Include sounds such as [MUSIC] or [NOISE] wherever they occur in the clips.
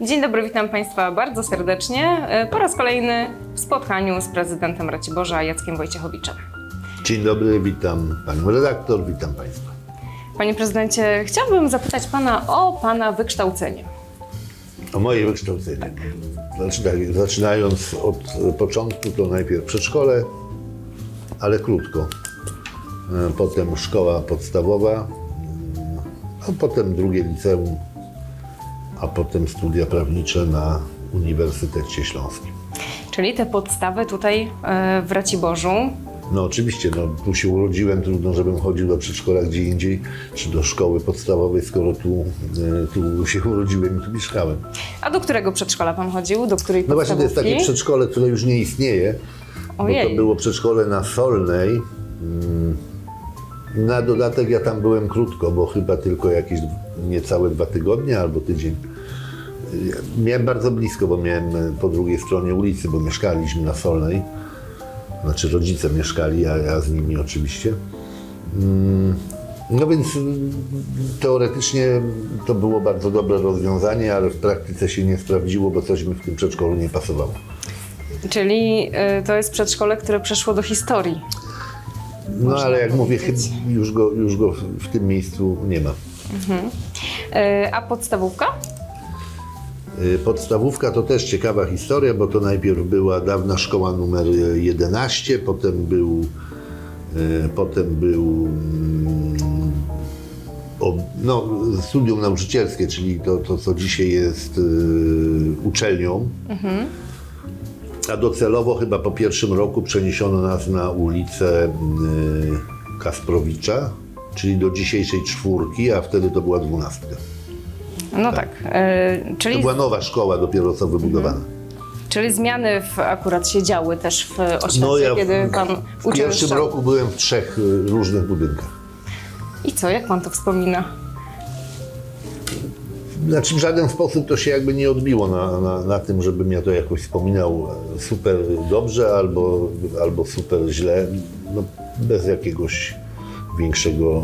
Dzień dobry, witam Państwa bardzo serdecznie. E, Po raz kolejny w spotkaniu z prezydentem Raciborza Jackiem Wojciechowiczem. Dzień dobry, witam panią redaktor, witam państwa. Panie prezydencie, chciałabym zapytać Pana o Pana wykształcenie. O moje wykształcenie. Tak, zaczynając od początku, to najpierw przedszkole, ale krótko. E, Potem szkoła podstawowa, a potem drugie liceum, a potem studia prawnicze na Uniwersytecie Śląskim. Czyli te podstawy tutaj e, w Raciborzu. No oczywiście, no, tu się urodziłem, trudno, żebym chodził do przedszkola gdzie indziej, czy do szkoły podstawowej, skoro tu, e, tu się urodziłem i tu mieszkałem. A do którego przedszkola Pan chodził? Do której No właśnie, to jest takie przedszkole, które już nie istnieje, bo Ojej. to było przedszkole na Solnej. Mm, Na dodatek ja tam byłem krótko, bo chyba tylko jakieś niecałe dwa tygodnie albo tydzień. Miałem bardzo blisko, bo miałem e, po drugiej stronie ulicy, bo mieszkaliśmy na Solnej. Znaczy rodzice mieszkali, a ja z nimi oczywiście. Mm, No więc mm, teoretycznie to było bardzo dobre rozwiązanie, ale w praktyce się nie sprawdziło, bo coś mi w tym przedszkolu nie pasowało. Czyli e, to jest przedszkole, które przeszło do historii. No Można ale jak mówię, powiedzieć. chyba już go, już go w, tym miejscu nie ma. E, A podstawówka? Y, Podstawówka to też ciekawa historia, bo to najpierw była dawna szkoła numer 11, potem był, y, potem był mm, no, studium nauczycielskie, czyli to, to co dzisiaj jest y, uczelnią. A docelowo chyba po pierwszym roku przeniesiono nas na ulicę y, Kasprowicza, czyli do dzisiejszej czwórki, a wtedy to była dwunastka. No tak. E, To Czyli, była nowa szkoła dopiero co wybudowana. czyli zmiany w, akurat się działy też w oświacie, No ja w- kiedy Pan W uczył pierwszym roku byłem w trzech y, różnych budynkach. I co, jak Pan to wspomina? Znaczy w żaden sposób to się jakby nie odbiło na, na, na tym, żebym ja to jakoś wspominał e, super dobrze albo, albo super źle. No, bez jakiegoś większego,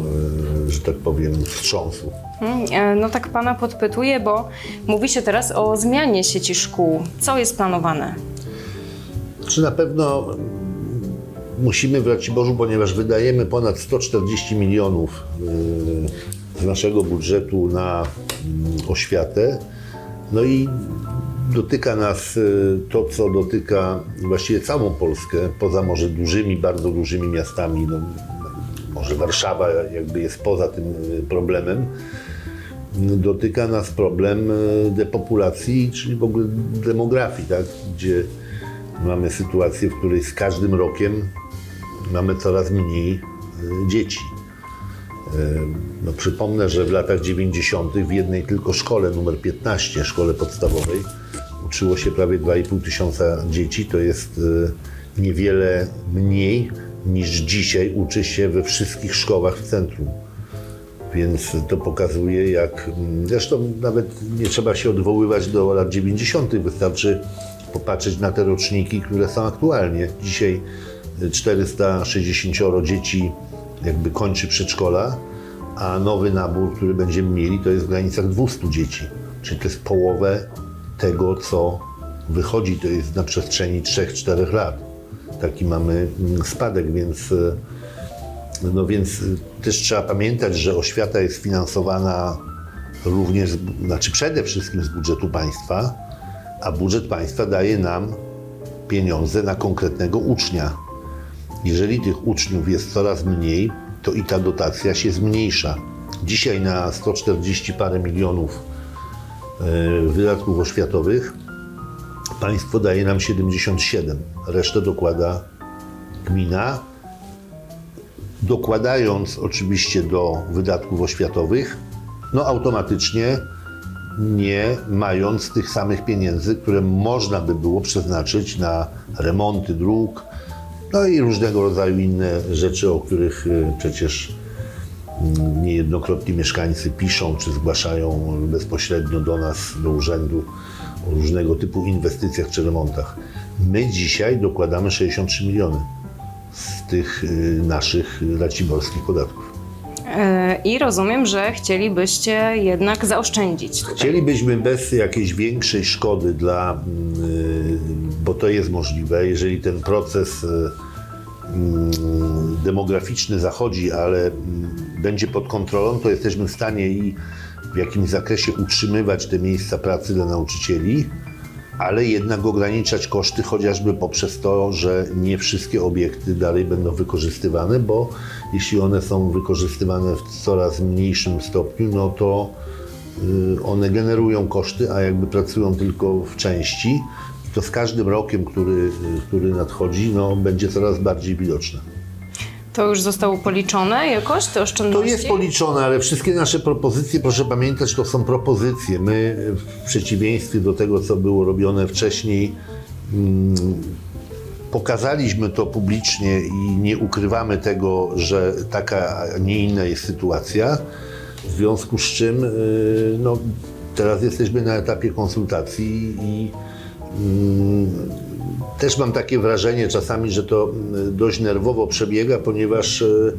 e, że tak powiem, wstrząsu. Hmm, e, No tak Pana podpytuję, bo mówi się teraz o zmianie sieci szkół. Co jest planowane? Czy na pewno mm, musimy w Raciborzu, ponieważ wydajemy ponad 140 milionów y, z naszego budżetu na mm, oświatę, no i dotyka nas to, co dotyka właściwie całą Polskę, poza może dużymi, bardzo dużymi miastami, no, może Warszawa jakby jest poza tym y, problemem, dotyka nas problem e, depopulacji, czyli w ogóle demografii, tak? gdzie mamy sytuację, w której z każdym rokiem mamy coraz mniej e, dzieci. No, przypomnę, że w latach 90. w jednej tylko szkole numer 15, szkole podstawowej, uczyło się prawie 2,5 tysiąca dzieci. To jest niewiele mniej niż dzisiaj uczy się we wszystkich szkołach w centrum. Więc to pokazuje, jak. Zresztą nawet nie trzeba się odwoływać do lat 90., wystarczy popatrzeć na te roczniki, które są aktualnie. Dzisiaj y, 460 dzieci jakby kończy przedszkola, a nowy nabór, który będziemy mieli, to jest w granicach 200 dzieci. Czyli to jest połowę tego, co wychodzi, to jest na przestrzeni 3-4 lat. Taki mamy mm, spadek, więc. y, no więc y, też trzeba pamiętać, że oświata jest finansowana również, znaczy przede wszystkim z budżetu państwa, a budżet państwa daje nam pieniądze na konkretnego ucznia. Jeżeli tych uczniów jest coraz mniej, to i ta dotacja się zmniejsza. Dzisiaj na 140 parę milionów y, wydatków oświatowych państwo daje nam 77. Resztę dokłada gmina, dokładając oczywiście do wydatków oświatowych, no automatycznie nie mając tych samych pieniędzy, które można by było przeznaczyć na remonty dróg, no i różnego rodzaju inne rzeczy, o których y, przecież mm, niejednokrotnie mieszkańcy piszą czy zgłaszają bezpośrednio do nas, do urzędu o różnego typu inwestycjach czy remontach. My dzisiaj dokładamy 63 miliony z tych y, naszych raciborskich podatków. E, I rozumiem, że chcielibyście jednak zaoszczędzić tutaj. Chcielibyśmy bez jakiejś większej szkody dla, mm, y, bo to jest możliwe, jeżeli ten proces y, mm, demograficzny zachodzi, ale mm, będzie pod kontrolą, to jesteśmy w stanie i w jakimś zakresie utrzymywać te miejsca pracy dla nauczycieli, ale jednak ograniczać koszty chociażby poprzez to, że nie wszystkie obiekty dalej będą wykorzystywane, bo jeśli one są wykorzystywane w coraz mniejszym stopniu, no to y, one generują koszty, a jakby pracują tylko w części, to z każdym rokiem, który, y, który nadchodzi, no, będzie coraz bardziej widoczne. To już zostało policzone jakoś, te To oszczędności? jest policzone, ale wszystkie nasze propozycje, proszę pamiętać, to są propozycje. My w przeciwieństwie do tego, co było robione wcześniej, mm, pokazaliśmy to publicznie i nie ukrywamy tego, że taka, a nie inna jest sytuacja. W związku z czym y, no, teraz jesteśmy na etapie konsultacji i mm, też mam takie wrażenie czasami, że to mm, dość nerwowo przebiega, ponieważ y,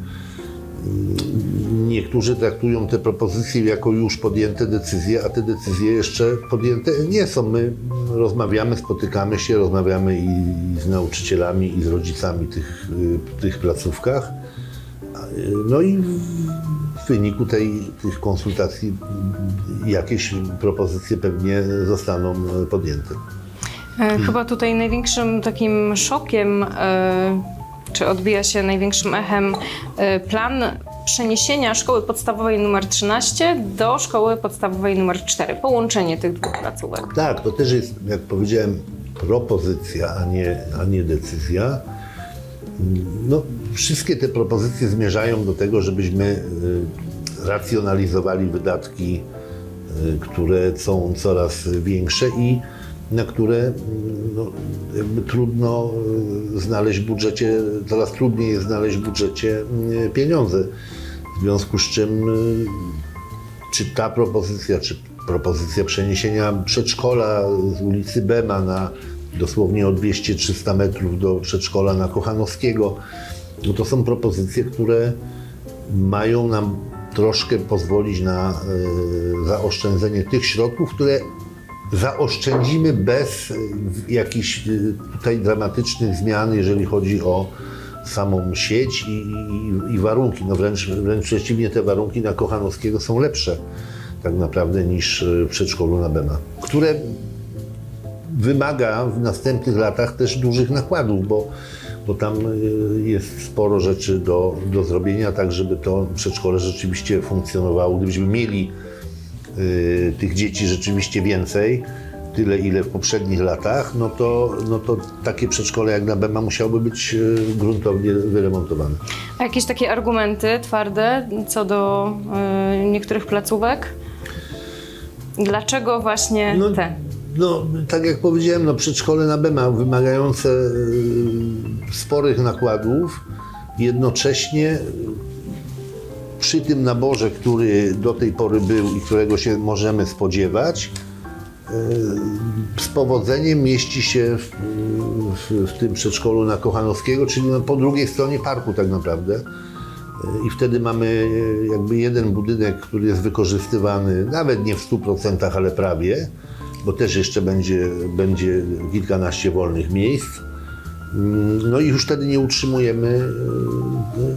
Niektórzy traktują te propozycje jako już podjęte decyzje, a te decyzje jeszcze podjęte nie są. My rozmawiamy, spotykamy się, rozmawiamy i z nauczycielami, i z rodzicami tych, y, tych placówkach. Y, No i w wyniku tej, tych konsultacji jakieś propozycje pewnie zostaną podjęte. E, Chyba tutaj największym takim szokiem, e, czy odbija się największym echem e, plan przeniesienia szkoły podstawowej nr 13 do szkoły podstawowej nr 4. Połączenie tych dwóch placówek. Tak, to też jest, jak powiedziałem, propozycja, a nie, a nie decyzja. No, wszystkie te propozycje zmierzają do tego, żebyśmy racjonalizowali wydatki, które są coraz większe i na które y, no, trudno y, znaleźć w budżecie, coraz trudniej jest znaleźć w budżecie y, pieniądze. W związku z czym y, czy ta propozycja, czy propozycja przeniesienia przedszkola z ulicy Bema na dosłownie o 200-300 metrów do przedszkola na Kochanowskiego, no to są propozycje, które mają nam troszkę pozwolić na zaoszczędzenie tych środków, które zaoszczędzimy bez e, jakichś e, tutaj dramatycznych zmian, jeżeli chodzi o samą sieć i, i, i warunki. No wręcz, wręcz przeciwnie, te warunki na Kochanowskiego są lepsze tak naprawdę niż e, w przedszkolu na Bema, które wymaga w następnych latach też dużych nakładów, bo, bo tam jest sporo rzeczy do, do zrobienia, tak żeby to przedszkole rzeczywiście funkcjonowało. Gdybyśmy mieli tych dzieci rzeczywiście więcej, tyle ile w poprzednich latach, no to, no to takie przedszkole jak na Bema musiałoby być y, gruntownie wyremontowane. A jakieś takie argumenty twarde co do e, niektórych placówek? Dlaczego właśnie No, te? No, tak jak powiedziałem, no, przedszkole na Bema wymagające y, sporych nakładów, jednocześnie y, przy tym naborze, który do tej pory był i którego się możemy spodziewać, y, z powodzeniem mieści się w, w, w tym przedszkolu na Kochanowskiego, czyli no, po drugiej stronie parku tak naprawdę. I wtedy mamy jakby jeden budynek, który jest wykorzystywany nawet nie w 100%, ale prawie, bo też jeszcze będzie, będzie kilkanaście wolnych miejsc. Mm, No i już wtedy nie utrzymujemy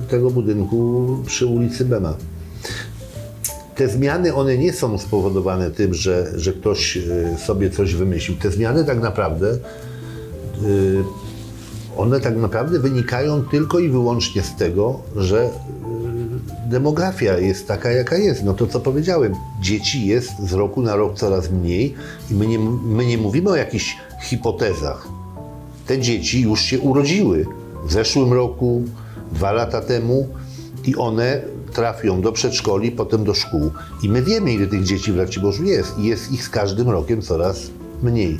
e, tego budynku przy ulicy Bema. Te zmiany, one nie są spowodowane tym, że, że ktoś e, sobie coś wymyślił. Te zmiany tak naprawdę e, one tak naprawdę wynikają tylko i wyłącznie z tego, że y, demografia jest taka, jaka jest. No to co powiedziałem, dzieci jest z roku na rok coraz mniej i my nie, my nie mówimy o jakichś hipotezach. Te dzieci już się urodziły w zeszłym roku, dwa lata temu i one trafią do przedszkoli, potem do szkół. I my wiemy, ile tych dzieci w Raciborzu jest. I jest ich z każdym rokiem coraz mniej.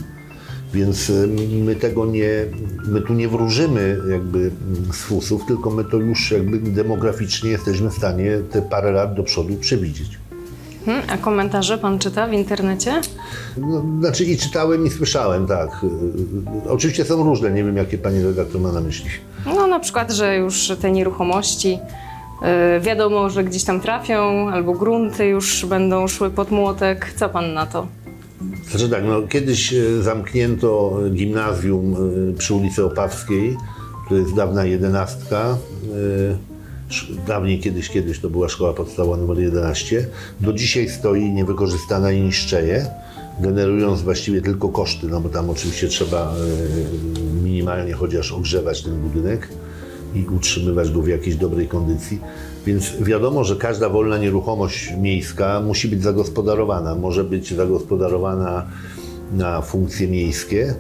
Więc my tego nie, my tu nie wróżymy jakby mm, z fusów, tylko my to już jakby demograficznie jesteśmy w stanie te parę lat do przodu przewidzieć. Hmm, a komentarze pan czyta w internecie? No, znaczy i czytałem i słyszałem, tak. Y, y, Oczywiście są różne, nie wiem jakie pani redaktor ma na myśli. No na przykład, że już te nieruchomości e, wiadomo, że gdzieś tam trafią, albo grunty już będą szły pod młotek. Co pan na to? Znaczy tak, no, kiedyś e, zamknięto gimnazjum e, przy ulicy Opawskiej, to jest dawna jedenastka. e, Dawniej kiedyś, kiedyś to była szkoła podstawowa numer 11. Do dzisiaj stoi niewykorzystana i niszczeje, generując właściwie tylko koszty, no bo tam oczywiście trzeba e, minimalnie chociaż ogrzewać ten budynek i utrzymywać go w jakiejś dobrej kondycji. Więc wiadomo, że każda wolna nieruchomość miejska musi być zagospodarowana. Może być zagospodarowana na funkcje miejskie,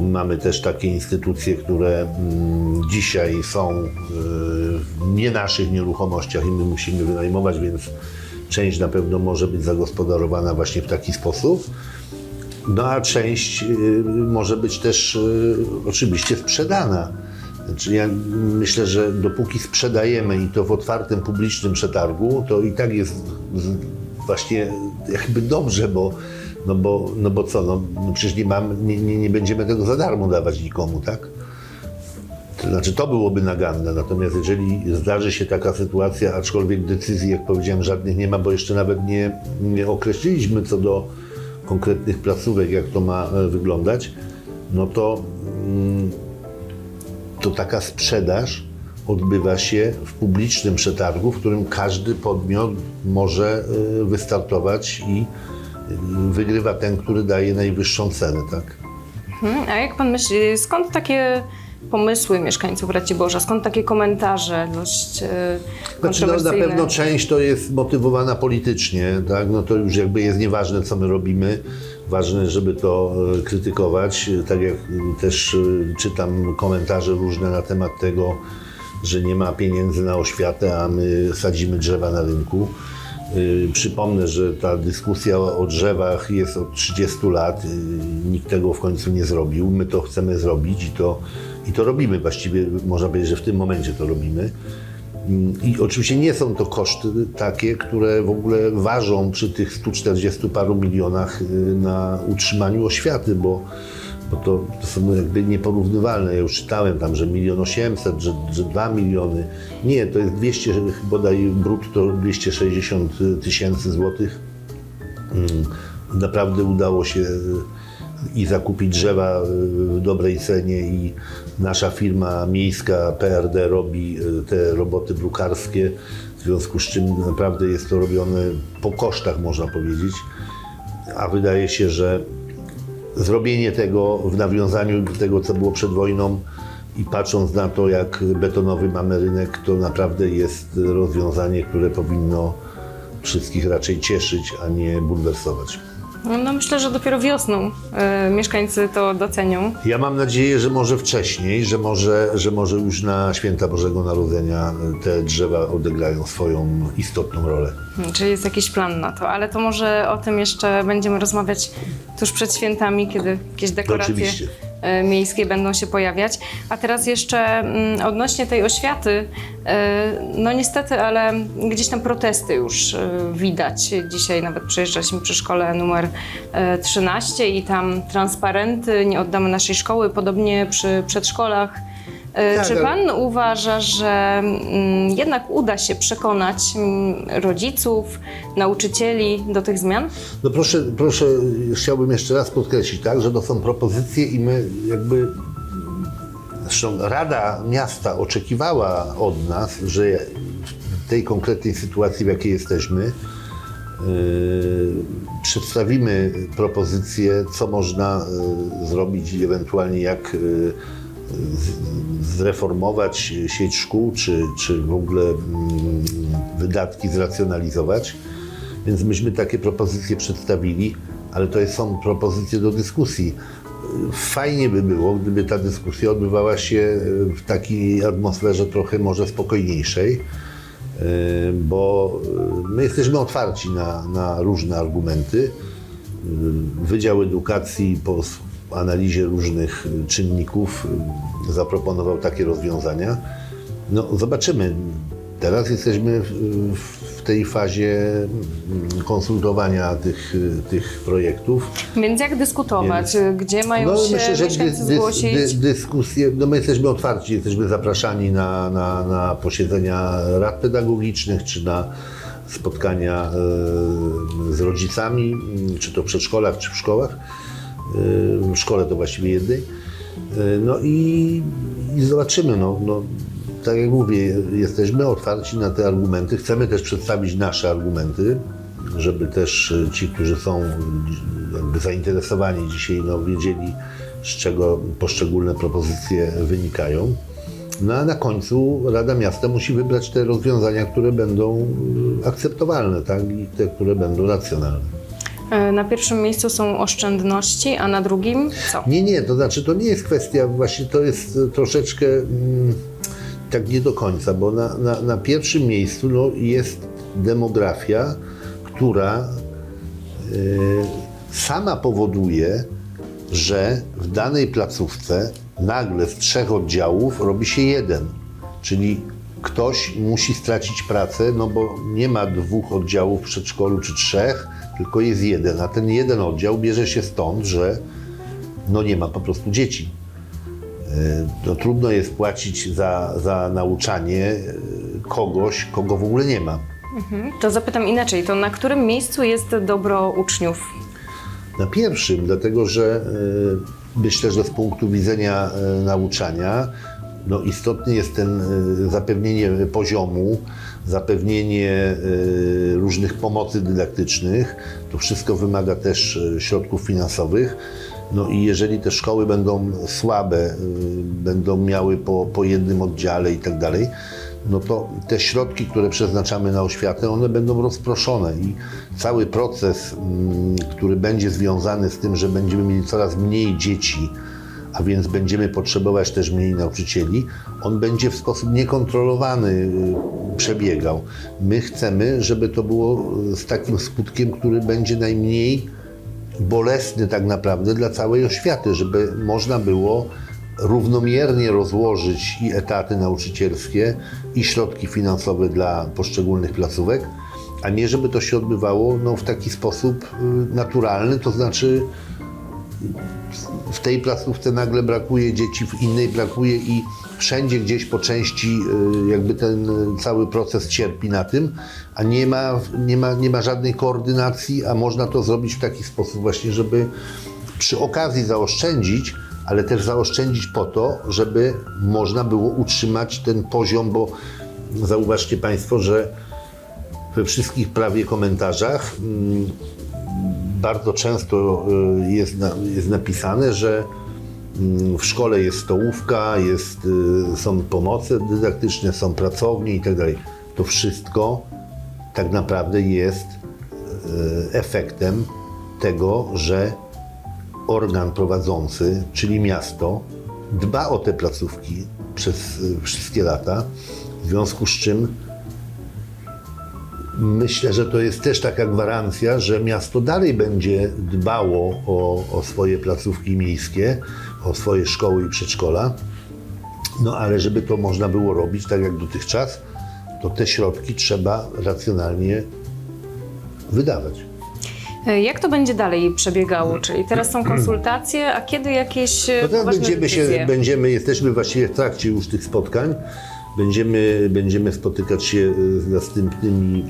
mamy też takie instytucje, które mm, dzisiaj są y, w nie naszych nieruchomościach i my musimy wynajmować, więc część na pewno może być zagospodarowana właśnie w taki sposób. No a część y, może być też y, oczywiście sprzedana. Znaczy ja myślę, że dopóki sprzedajemy i to w otwartym, publicznym przetargu, to i tak jest właśnie jakby dobrze, bo no bo, no bo co, no, no przecież nie, mam, nie, nie, nie będziemy tego za darmo dawać nikomu, tak? To znaczy to byłoby naganne, natomiast jeżeli zdarzy się taka sytuacja, aczkolwiek decyzji, jak powiedziałem, żadnych nie ma, bo jeszcze nawet nie, nie określiliśmy co do konkretnych placówek, jak to ma e, wyglądać, no to, mm, to taka sprzedaż odbywa się w publicznym przetargu, w którym każdy podmiot może e, wystartować i wygrywa ten, który daje najwyższą cenę, tak? Hmm, a jak pan myśli, skąd takie pomysły mieszkańców Raciborza? Skąd takie komentarze dość e, Znaczy, no, na pewno część to jest motywowana politycznie, tak? No to już jakby jest nieważne, co my robimy. Ważne, żeby to e, krytykować. Tak jak e, też czytam komentarze różne na temat tego, że nie ma pieniędzy na oświatę, a my sadzimy drzewa na rynku. Y, Przypomnę, że ta dyskusja o drzewach jest od 30 lat. Y, Nikt tego w końcu nie zrobił. My to chcemy zrobić i to, i to robimy. Właściwie można powiedzieć, że w tym momencie to robimy. Mm, I oczywiście nie są to koszty takie, które w ogóle ważą przy tych 140 paru milionach y, na utrzymaniu oświaty, bo, bo to, są jakby nieporównywalne. Ja już czytałem tam, że milion osiemset, że, że 2 miliony. Nie, to jest 200, bodaj brutto 260 tysięcy złotych. Mm, Naprawdę udało się y, i zakupić drzewa y, w dobrej cenie i nasza firma miejska PRD robi y, te roboty brukarskie, w związku z czym naprawdę jest to robione po kosztach, można powiedzieć. A wydaje się, że zrobienie tego w nawiązaniu do tego, co było przed wojną i patrząc na to, jak betonowy mamy rynek, to naprawdę jest rozwiązanie, które powinno wszystkich raczej cieszyć, a nie bulwersować. No myślę, że dopiero wiosną e, mieszkańcy to docenią. Ja mam nadzieję, że może wcześniej, że może, że może już na święta Bożego Narodzenia te drzewa odegrają swoją istotną rolę. Hmm, Czyli jest jakiś plan na to, ale to może o tym jeszcze będziemy rozmawiać tuż przed świętami, kiedy jakieś dekoracje Oczywiście. E, miejskie będą się pojawiać. A teraz jeszcze mm, odnośnie tej oświaty, e, no niestety, ale gdzieś tam protesty już e, widać. Dzisiaj nawet przejeżdżaliśmy przy szkole numer e, 13 i tam transparenty, nie oddamy naszej szkoły, podobnie przy przedszkolach. E, Tak, Czy ale- pan uważa, że mm, jednak uda się przekonać mm, rodziców, nauczycieli do tych zmian? No proszę, proszę, chciałbym jeszcze raz podkreślić, tak, że to są propozycje i my jakby Zresztą Rada Miasta oczekiwała od nas, że w tej konkretnej sytuacji, w jakiej jesteśmy, yy, przedstawimy propozycje, co można yy, zrobić i ewentualnie jak yy, zreformować sieć szkół, czy, czy w ogóle mm, wydatki zracjonalizować. Więc myśmy takie propozycje przedstawili, ale to są propozycje do dyskusji. Fajnie by było, gdyby ta dyskusja odbywała się w takiej atmosferze trochę może spokojniejszej, yy, bo yy, my jesteśmy otwarci na, na różne argumenty. Yy, Wydział Edukacji po analizie różnych yy, czynników yy, zaproponował takie rozwiązania. No, zobaczymy. Teraz jesteśmy w, tej fazie mm, konsultowania tych, y, tych projektów. Więc jak dyskutować? Gdzie mają No się myślę, że mieszkańcy zgłosić? dy, dyskusje, no my jesteśmy otwarci, jesteśmy zapraszani na, na, na posiedzenia rad pedagogicznych, czy na spotkania e, z rodzicami, m, czy to w przedszkolach, czy w szkołach. E, w szkole to właściwie jednej. E, no i, i zobaczymy, no, no, tak jak mówię, jesteśmy otwarci na te argumenty, chcemy też przedstawić nasze argumenty, żeby też e, ci, którzy są zainteresowani dzisiaj, no, wiedzieli, z czego poszczególne propozycje wynikają. No a na końcu Rada Miasta musi wybrać te rozwiązania, które będą akceptowalne, tak? I te, które będą racjonalne. E, Na pierwszym miejscu są oszczędności, a na drugim co? Nie, nie, to znaczy to nie jest kwestia, właśnie to jest e, troszeczkę mm, tak nie do końca, bo na, na, na pierwszym miejscu no, jest demografia, która e, sama powoduje, że w danej placówce nagle z trzech oddziałów robi się jeden. Czyli ktoś musi stracić pracę, no bo nie ma dwóch oddziałów w przedszkolu czy trzech, tylko jest jeden. A ten jeden oddział bierze się stąd, że no nie ma po prostu dzieci. E, No, trudno jest płacić za, za nauczanie e, kogoś, kogo w ogóle nie ma. Mhm. To zapytam inaczej, to na którym miejscu jest dobro uczniów? Na pierwszym, dlatego że e, myślę, że z punktu widzenia nauczania no, istotny jest ten zapewnienie poziomu, zapewnienie e, różnych pomocy dydaktycznych. To wszystko wymaga też e, środków finansowych. No i jeżeli te szkoły będą słabe, e, będą miały po, po jednym oddziale i tak dalej, no to te środki, które przeznaczamy na oświatę, one będą rozproszone i cały proces, mm, który będzie związany z tym, że będziemy mieli coraz mniej dzieci, a więc będziemy potrzebować też mniej nauczycieli, on będzie w sposób niekontrolowany y, przebiegał. My chcemy, żeby to było y, z takim skutkiem, który będzie najmniej bolesny tak naprawdę dla całej oświaty, żeby można było równomiernie rozłożyć i etaty nauczycielskie, i środki finansowe dla poszczególnych placówek, a nie żeby to się odbywało no, w taki sposób y, naturalny, to znaczy w tej placówce nagle brakuje dzieci, w innej brakuje i wszędzie gdzieś po części y, jakby ten y, cały proces cierpi na tym, a nie ma, nie ma, nie ma żadnej koordynacji, a można to zrobić w taki sposób właśnie, żeby przy okazji zaoszczędzić, ale też zaoszczędzić po to, żeby można było utrzymać ten poziom, bo zauważcie Państwo, że we wszystkich prawie komentarzach mm, bardzo często y, jest, jest napisane, że mm, w szkole jest stołówka, jest, y, są pomoce dydaktyczne, są pracownie itd. To wszystko tak naprawdę jest y, efektem tego, że organ prowadzący, czyli miasto, dba o te placówki przez wszystkie lata, w związku z czym Myślę, że to jest też taka gwarancja, że miasto dalej będzie dbało o, o swoje placówki miejskie, o swoje szkoły i przedszkola. No ale żeby to można było robić tak jak dotychczas, to te środki trzeba racjonalnie wydawać. E, Jak to będzie dalej przebiegało? Czyli teraz są konsultacje, a kiedy jakieś e, No teraz będziemy decyzje? się, będziemy, jesteśmy właściwie w trakcie już tych spotkań. Będziemy, będziemy spotykać się z następnymi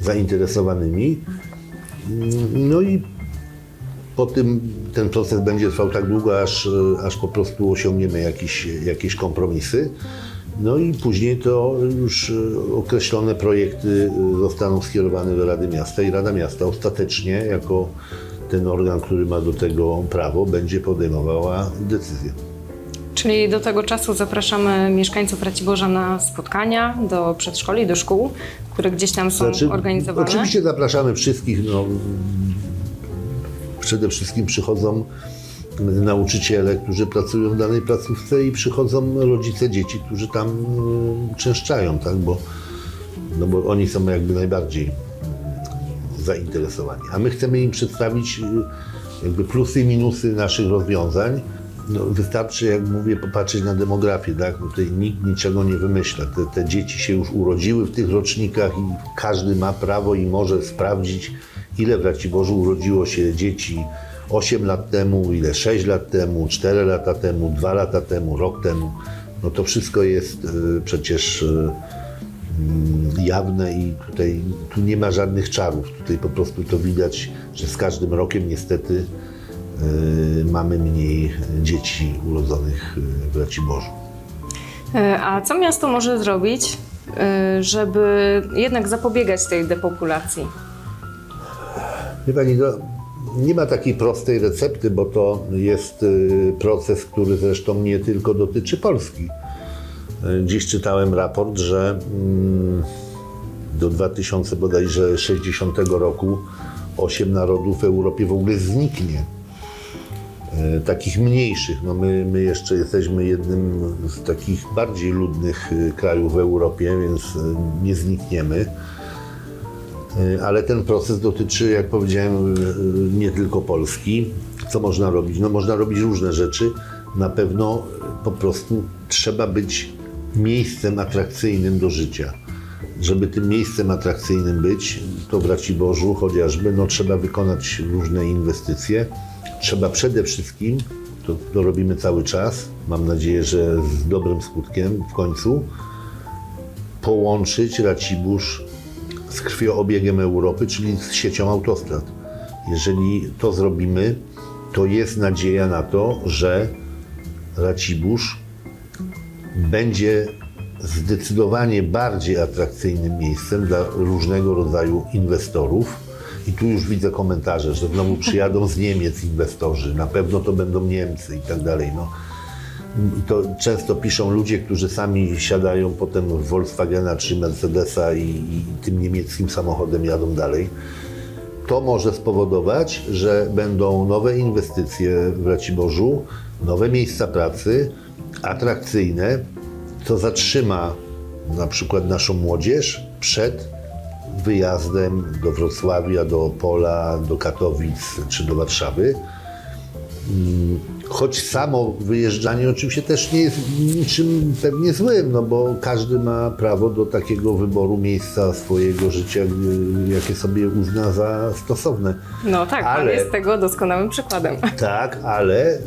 y, zainteresowanymi. Mm, No i po tym ten proces będzie trwał tak długo, aż, aż po prostu osiągniemy jakieś, jakieś kompromisy. No i później to już określone projekty zostaną skierowane do Rady Miasta i Rada Miasta ostatecznie jako ten organ, który ma do tego prawo, będzie podejmowała decyzję. Czyli do tego czasu zapraszamy mieszkańców Raciborza na spotkania do przedszkoli, do szkół, które gdzieś tam są organizowane. Znaczy, Oczywiście zapraszamy wszystkich. No, przede wszystkim przychodzą nauczyciele, którzy pracują w danej placówce i przychodzą rodzice dzieci, którzy tam mm, częszczają, tak? bo, no bo oni są jakby najbardziej zainteresowani. A my chcemy im przedstawić y, jakby plusy i minusy naszych rozwiązań no, wystarczy, jak mówię, popatrzeć na demografię, tak? No Tutaj nikt niczego nie wymyśla. Te, te dzieci się już urodziły w tych rocznikach i każdy ma prawo i może sprawdzić, ile w Raciborzu urodziło się dzieci 8 lat temu, ile 6 lat temu, 4 lata temu, 2 lata temu, rok temu. No to wszystko jest y, przecież y, jawne i tutaj tu nie ma żadnych czarów. Tutaj po prostu to widać, że z każdym rokiem niestety mamy mniej dzieci urodzonych y, w Raciborzu. E, A co miasto może zrobić, e, żeby jednak zapobiegać tej depopulacji? Wie Pani, no, nie ma takiej prostej recepty, bo to jest y, proces, który zresztą nie tylko dotyczy Polski. Y, Dziś czytałem raport, że mm, do 2000 bodajże 60 roku osiem narodów w Europie w ogóle zniknie. Y, Takich mniejszych. No my, my jeszcze jesteśmy jednym z takich bardziej ludnych y, krajów w Europie, więc y, nie znikniemy. Ale ten proces dotyczy, jak powiedziałem, nie tylko Polski. Co można robić? No można robić różne rzeczy. Na pewno po prostu trzeba być miejscem atrakcyjnym do życia. Żeby tym miejscem atrakcyjnym być, to w Raciborzu chociażby, no trzeba wykonać różne inwestycje. Trzeba przede wszystkim, to, to robimy cały czas, mam nadzieję, że z dobrym skutkiem w końcu, połączyć Racibórz z krwioobiegiem Europy, czyli z siecią autostrad. Jeżeli to zrobimy, to jest nadzieja na to, że Racibórz będzie zdecydowanie bardziej atrakcyjnym miejscem dla różnego rodzaju inwestorów. I tu już widzę komentarze, że znowu przyjadą z Niemiec inwestorzy, na pewno to będą Niemcy i tak dalej. No. To często piszą ludzie, którzy sami siadają potem w Volkswagena czy Mercedesa i, i tym niemieckim samochodem jadą dalej. To może spowodować, że będą nowe inwestycje w Raciborzu, nowe miejsca pracy, atrakcyjne, co zatrzyma na przykład naszą młodzież przed wyjazdem do Wrocławia, do Opola, do Katowic czy do Warszawy. Choć samo wyjeżdżanie oczywiście też nie jest niczym pewnie złym, no bo każdy ma prawo do takiego wyboru miejsca swojego życia, y, jakie sobie uzna za stosowne. No tak, pan Ale- jest tego doskonałym przykładem. [LAUGHS] Tak, ale, y,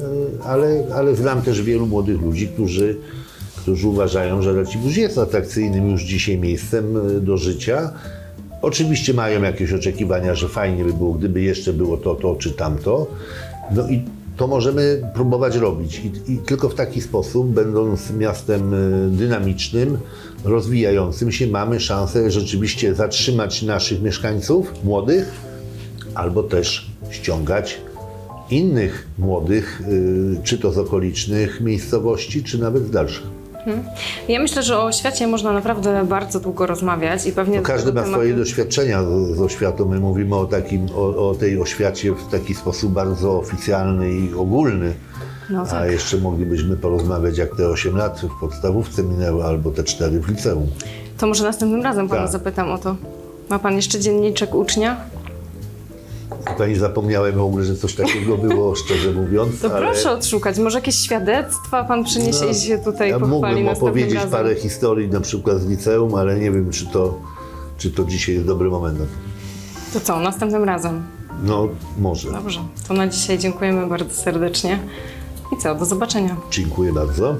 ale, ale znam też wielu młodych ludzi, którzy, którzy uważają, że Racibórz jest atrakcyjnym już dzisiaj miejscem y, do życia. Oczywiście mają jakieś oczekiwania, że fajnie by było, gdyby jeszcze było to, to czy tamto. No i to możemy próbować robić. I, I tylko w taki sposób, będąc miastem y, dynamicznym, rozwijającym się, mamy szansę rzeczywiście zatrzymać naszych mieszkańców, młodych, albo też ściągać innych młodych, y, czy to z okolicznych miejscowości, czy nawet z dalszych. Ja myślę, że o oświacie można naprawdę bardzo długo rozmawiać i pewnie... No, każdy ma tematu- swoje doświadczenia z, z oświatą. My mówimy o, takim, o, o tej oświacie w taki sposób bardzo oficjalny i ogólny. No A tak. jeszcze moglibyśmy porozmawiać, jak te 8 lat w podstawówce minęły, albo te 4 w liceum. To może następnym razem pana Tak. zapytam o to. Ma pan jeszcze dzienniczek ucznia? Pani zapomniałem w ogóle, że coś takiego było, [LAUGHS] szczerze mówiąc. To ale- proszę odszukać. Może jakieś świadectwa pan przyniesie No, i się tutaj ja pochwali mógłbym opowiedzieć razem. parę historii, na przykład z liceum, ale nie wiem, czy to, czy to dzisiaj jest dobry moment. na to. To co, następnym razem? No, może. Dobrze. To na dzisiaj dziękujemy bardzo serdecznie. I co, do zobaczenia. Dziękuję bardzo.